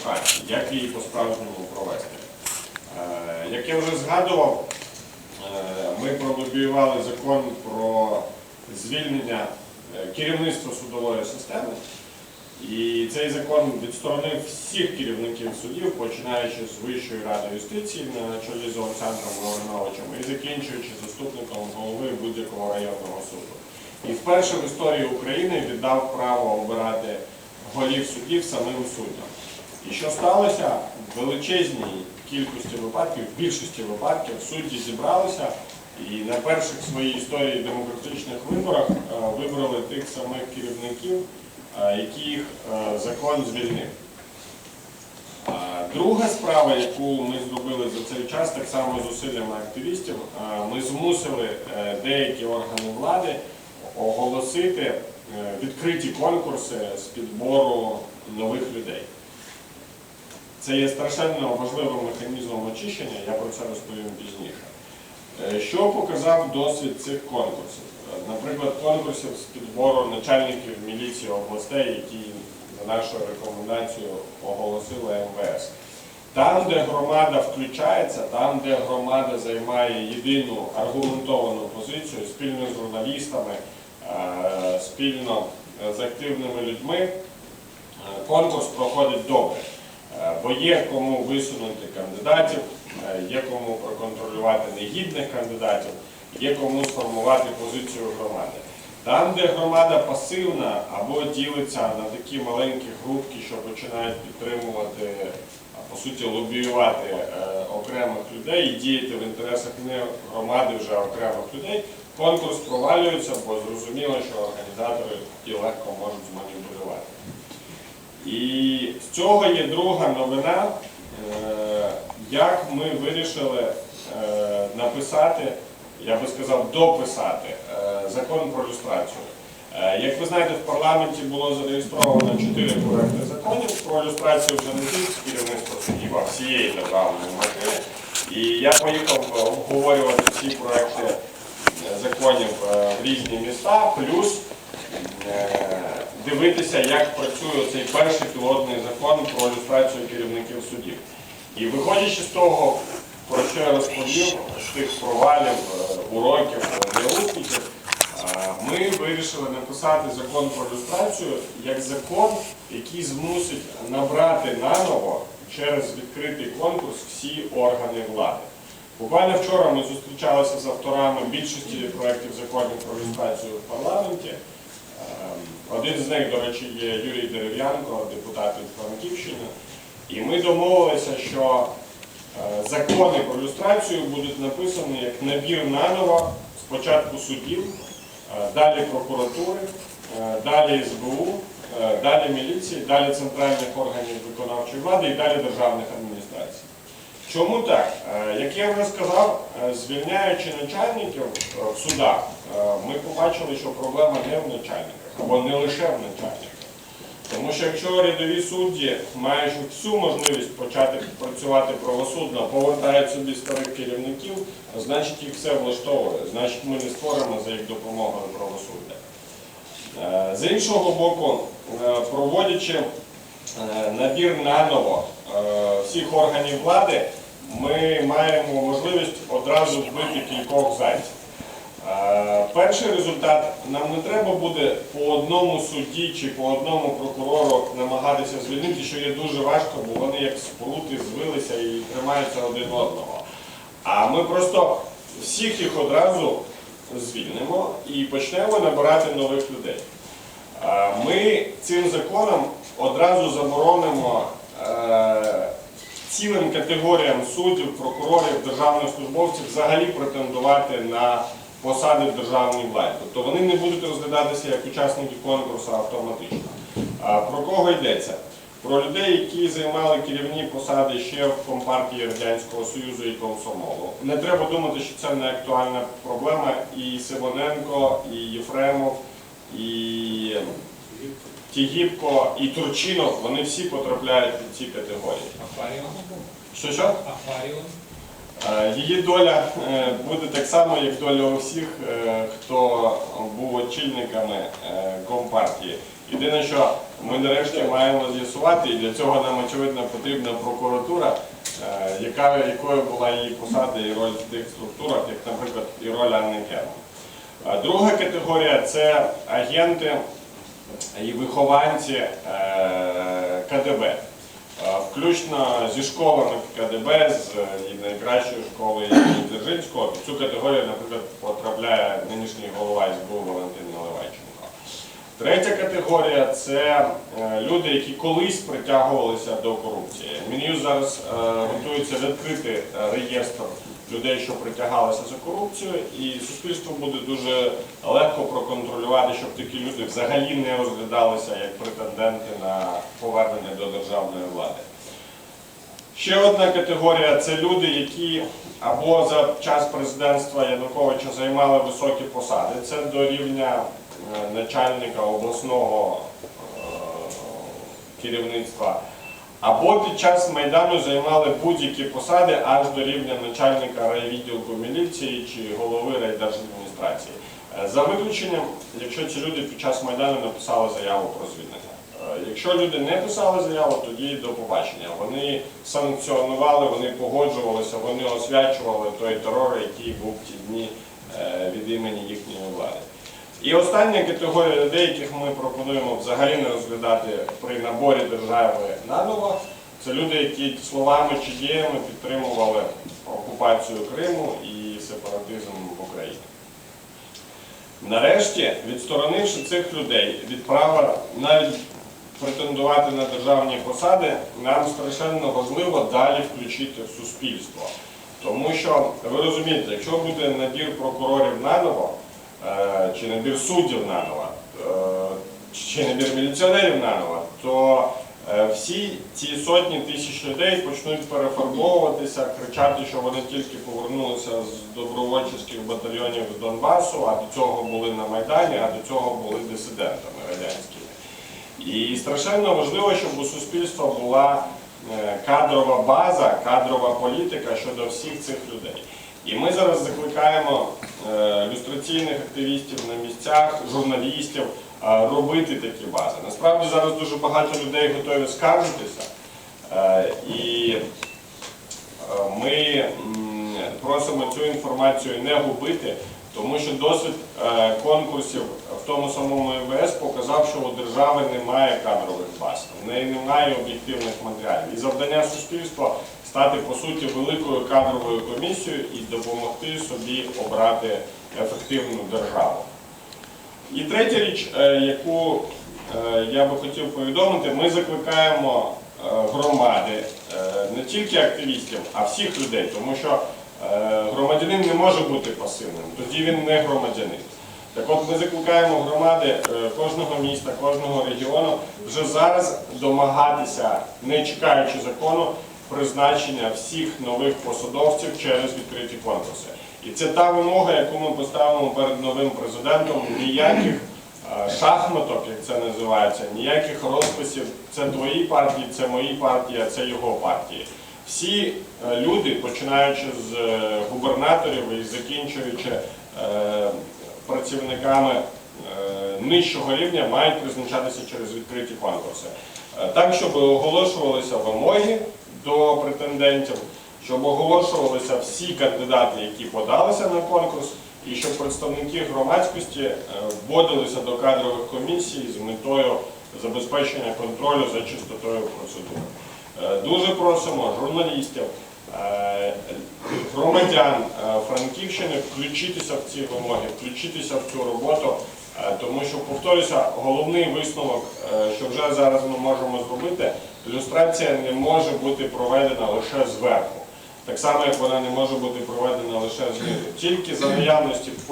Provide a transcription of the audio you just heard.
люстрації, як її по-справжньому провести. Е, Як я вже згадував, е, ми пролобіювали закон про звільнення е, керівництва судової системи. І цей закон відсторонив всіх керівників судів, починаючи з Вищої ради юстиції на чолі з Олександром Лавриновичем і закінчуючи заступником голови будь-якого районного суду. І вперше в історії України віддав право обирати голів судів самим суддям. І що сталося? В величезній кількості випадків, в більшості випадків судді зібралися і на перших своїй історії демократичних виборах е, вибрали тих самих керівників, е, яких е, закон звільнив. Друга справа, яку ми зробили за цей час, так само зусиллями активістів, ми змусили деякі органи влади оголосити відкриті конкурси з підбору нових людей. Це є страшенно важливим механізмом очищення, я про це розповім пізніше. Е, Що показав досвід цих конкурсів? Е, Наприклад, конкурсів з підбору начальників міліції областей, які за нашою рекомендацією оголосила МВС. Там, де громада включається, там, де громада займає єдину аргументовану позицію спільно з журналістами, е, спільно з активними людьми, конкурс проходить добре. Е, Бо є кому висунути кандидатів, е, є кому проконтролювати негідних кандидатів, є кому сформувати позицію громади. Там, де громада пасивна або ділиться на такі маленькі групки, що починають підтримувати, по суті лобіювати е, окремих людей і діяти в інтересах не громади вже окремих людей, конкурс провалюється, бо зрозуміло, що організатори тоді легко можуть зманіпулювати. І з цього є друга новина, е, як ми вирішили е, написати, я би сказав, дописати е, закон про люстрацію. Як ви знаєте, в парламенті було зареєстровано чотири проекти законів про люстрацію вже не тільки з керівництва судів, а всієї державної машини. І я поїхав обговорювати ці проекти законів в різні міста, плюс дивитися, як працює цей перший пілотний закон про ілюстрацію керівників судів. І виходячи з того, про що я розповів, з тих провалів, е, уроків, е, неуспіхів, е, ми вирішили написати закон про ілюстрацію як закон, який змусить набрати наново через відкритий конкурс всі органи влади. Буквально вчора ми зустрічалися з авторами більшості проєктів законів про ілюстрацію в парламенті. Один з них, до речі, є Юрій Дерев'янко, депутат від Франківщини. І ми домовилися, що е, закони про люстрацію будуть написані як набір наново спочатку судів, е, далі прокуратури, е, далі СБУ, далі міліції, далі центральних органів виконавчої влади і далі державних адміністрацій. Чому так? Як я вже сказав, звільняючи начальників в судах, ми побачили, що проблема не в начальниках, або не лише в начальниках. Тому що якщо рядові судді, маючи всю можливість почати працювати правосудно, повертають собі старих керівників, значить їх все влаштовує, значить ми не створимо за їх допомогою правосуддя. Е, З іншого боку, е, проводячи е, набір наново всіх органів влади, ми маємо можливість одразу вбити кількох зайців. Е, Перший результат нам не треба буде по одному судді чи по одному прокурору намагатися звільнити, що є дуже важко, бо вони як спрути звилися і тримаються один одного. А ми просто всіх їх одразу звільнимо і почнемо набирати нових людей. Е, Ми цим законом одразу заборонимо е, цілим категоріям суддів, прокурорів, державних службовців взагалі претендувати на посади в державній владі. Тобто вони не будуть розглядатися як учасники конкурсу автоматично. А про кого йдеться? Про людей, які займали керівні посади ще в Компартії Радянського Союзу і Комсомолу. Не треба думати, що це не актуальна проблема. І Симоненко, і Єфремов, і Тігіпко, і Турчинов, вони всі потрапляють під ці категорії. Акваріум. Що що? Акваріум. Е, Її доля е, буде так само, як доля усіх, е, хто був очільниками Компартії. Єдине, що ми нарешті маємо з'ясувати, і для цього нам очевидно потрібна прокуратура, яка, якою була її посада і роль в тих структурах, як, наприклад, і роль Анни Герман. Е, Друга категорія це агенти і вихованці КДБ, включно зі школами КДБ, з е, найкращої школи Дзержинського. Під цю категорію, наприклад, потрапляє нинішній голова СБУ Валентин Наливайченко. Третя категорія це е, люди, які колись притягувалися до корупції. Мін'юз зараз е, готується відкрити реєстр людей, що притягалися за корупцію, і суспільству буде дуже легко проконтролювати, щоб такі люди взагалі не розглядалися як претенденти на повернення до державної влади. Ще одна категорія це люди, які або за час президентства Януковича займали високі посади. Це до рівня е, начальника обласного е, керівництва, або під час Майдану займали будь-які посади аж до рівня начальника райвідділку міліції чи голови райдержадміністрації. Е, За виключенням, якщо ці люди під час Майдану написали заяву про звільнення. Е, Якщо люди не писали заяву, тоді до побачення. Вони санкціонували, вони погоджувалися, вони освячували той терор, який був ті дні е, від імені їхньої. І остання категорія людей, яких ми пропонуємо взагалі не розглядати при наборі держави наново, це люди, які словами чи діями підтримували окупацію Криму і сепаратизм в Україні. Нарешті, відсторонивши цих людей від права навіть претендувати на державні посади, нам страшенно важливо далі включити в суспільство. Тому що ви розумієте, якщо буде набір прокурорів наново, чи набір суддів наново, е, чи набір міліціонерів наново, то е, всі ці сотні тисяч людей почнуть перефарбовуватися, кричати, що вони тільки повернулися з добровольчих батальйонів з Донбасу, а до цього були на Майдані, а до цього були дисидентами радянськими. І страшенно важливо, щоб у суспільства була е, кадрова база, кадрова політика щодо всіх цих людей. І ми зараз закликаємо е, люстраційних активістів на місцях, журналістів е, робити такі бази. Насправді зараз дуже багато людей готові скаржитися. Е, І ми просимо цю інформацію не губити, тому що досвід конкурсів в тому самому МВС показав, що у держави немає кадрових баз, в неї немає об'єктивних матеріалів. І завдання суспільства стати по суті великою кадровою комісією і допомогти собі обрати ефективну державу. І третя річ, е, яку е, я би хотів повідомити, ми закликаємо е, громади, не тільки активістів, а всіх людей, тому що громадянин не може бути пасивним, тоді він не громадянин. Так от ми закликаємо громади кожного міста, кожного регіону вже зараз домагатися, не чекаючи закону, призначення всіх нових посадовців через відкриті конкурси. І це та вимога, яку ми поставимо перед новим президентом. Ніяких е, шахматок, як це називається, ніяких розписів. Це твої партії, це мої партії, це його партії. Всі е, люди, починаючи з е, губернаторів і закінчуючи працівниками нижчого рівня, мають призначатися через відкриті конкурси. Так, щоб оголошувалися вимоги до претендентів, щоб оголошувалися всі кандидати, які подалися на конкурс, і щоб представники громадськості е, вводилися до кадрових комісій з метою забезпечення контролю за чистотою процедури. Е, Дуже просимо журналістів, е, громадян Франківщини включитися в ці вимоги, включитися в цю роботу, тому що, повторюся, головний висновок, е, що вже зараз ми можемо зробити, ілюстрація не може бути проведена лише зверху. Так само, як вона не може бути проведена лише знизу. Тільки за наявності